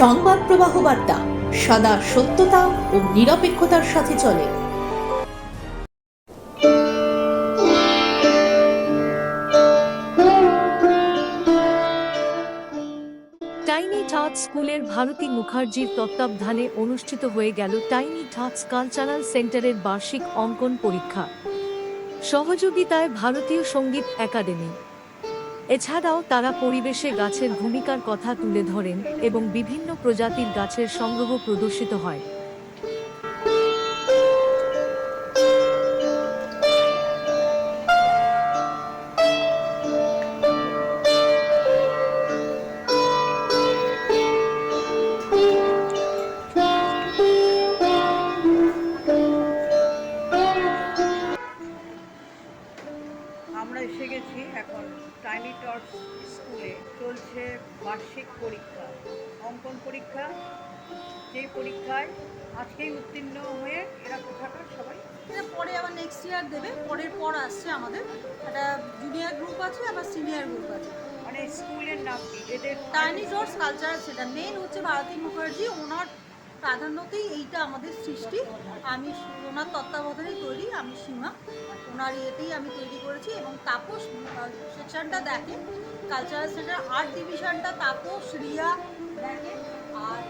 সংবাদ প্রবাহ বার্তা, সদা সত্যতা ও নিরপেক্ষতার সাথে চলে। টাইনি টাচ স্কুলের ভারতী মুখার্জির তত্ত্বাবধানে অনুষ্ঠিত হয়ে গেল টাইনি টাচ কালচারাল সেন্টারের বার্ষিক অঙ্কন পরীক্ষা। সহযোগিতায় ভারতীয় সংগীত একাডেমি। এছাড়াও তারা পরিবেশে গাছের ভূমিকার কথা তুলে ধরেন এবং বিভিন্ন প্রজাতির গাছের সংগ্রহ প্রদর্শিত হয়। আমরা এসে গেছি এখন টাইনি টর্চ স্কুলে। চলছে বার্ষিক পরীক্ষা অঙ্কন পরীক্ষা। যেই পরীক্ষায় আজকেই উত্তীর্ণ হয়ে এরা কোথাকার সবাই? এটা পরে আবার নেক্সট ইয়ার দেবে পরের পর আসছে আমাদের। একটা জুনিয়র গ্রুপ আছে আবার সিনিয়র গ্রুপ আছে। মানে স্কুলের নাম কি? এদের টাইনি ডটস কালচারাল সেটা মেন হচ্ছে ভারতী মুখার্জি ওনার প্রাধান্যতেই এইটা আমাদের সৃষ্টি। আমি ওনার তত্ত্বাবধানেই তৈরি, আমি সীমা। ওনার ইয়েতেই আমি তৈরি করেছি এবং তাপস সেকশনটা দেখে কালচারাল সেন্টার আর্ট ডিভিশনটা তাপস, রিয়া দেখে, আর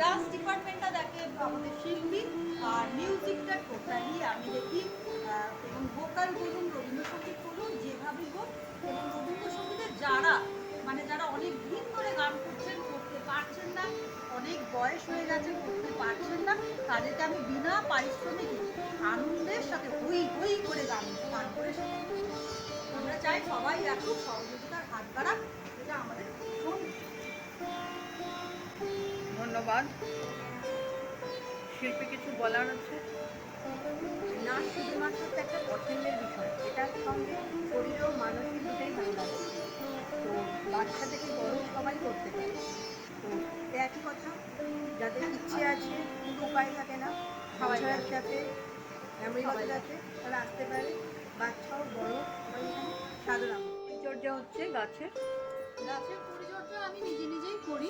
ডান্স ডিপার্টমেন্টটা দেখে আমাদের শিল্পী, আর মিউজিকটা টোটালি আমি দেখি এবং ভোকাল বলুন, রবীন্দ্রসঙ্গীত বলুন, যেভাবেই হোক, এবং রবীন্দ্রসঙ্গীতের যারা মানে যারা অনেক দিন ধরে গান করছেন করতে পারছেন না অনেক বয়স হয়ে গেছে করতে পারছেন না তাদেরকে আমি বিনা পারিশ্রমিকে আনন্দের সাথে হই হই করে গান গান করে আমরা চাই সবাই একটু সহযোগিতার হাত বাড়াক এটা আমাদের ধন্যবাদ। শিল্পী কিছু বলার আছে? না শুধুমাত্র একটা পছন্দের বিষয় এটার সঙ্গে শরীর উপায় থাকে না সবাই একসাথে মেমোরি আছে তারা আসতে পারে বাচ্চাও বড় সাধারণ। পরিচর্যা হচ্ছে গাছের? গাছের পরিচর্যা আমি নিজে নিজেই করি।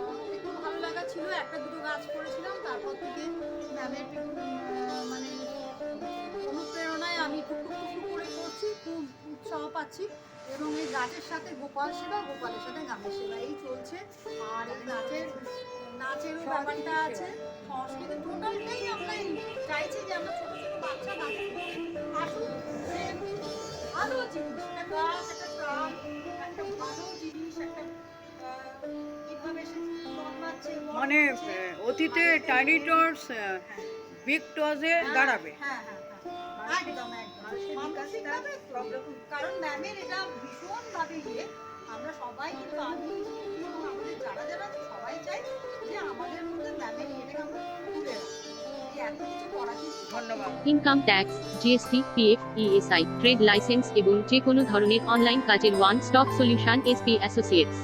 খুব একটু ভালো লাগা ছিল একটা দুটো গাছ করেছিলাম তারপর থেকে ম্যামের মানে পাচ্ছি এবং এই গাছের সাথে গোপাল সেবা গোপালের সাথে গানের সেবা এই চলছে। আর এই নাচের নাচেরও ব্যাপারটা আছে। সংস্কৃতি টোটালটাই আমরা চাইছি যে আমরা ছোটো ছোটো বাচ্চা নাচ আসুক। ভালো জিনিস একটা গাছ একটা প্রাণ একটা ভালো জিনিস একটা মানে অতীতে টাইনি টর্চ বিগ টজে দাঁড়াবে। হ্যাঁ হ্যাঁ হ্যাঁ। একদম একদম। সব রকম কারণ ম্যামের এটা ভীষণভাবে ইয়ে। আমরা সবাই কিন্তু আমি এবং আমাদের যারা যারা আছে সবাই চাই যে আমাদের মধ্যে ম্যামের ইয়েটাকে আমরা তুলে income tax GST PF ESI trade licence এবং যে কোনো ধরনের অনলাইন কাজের one stop solution SP associates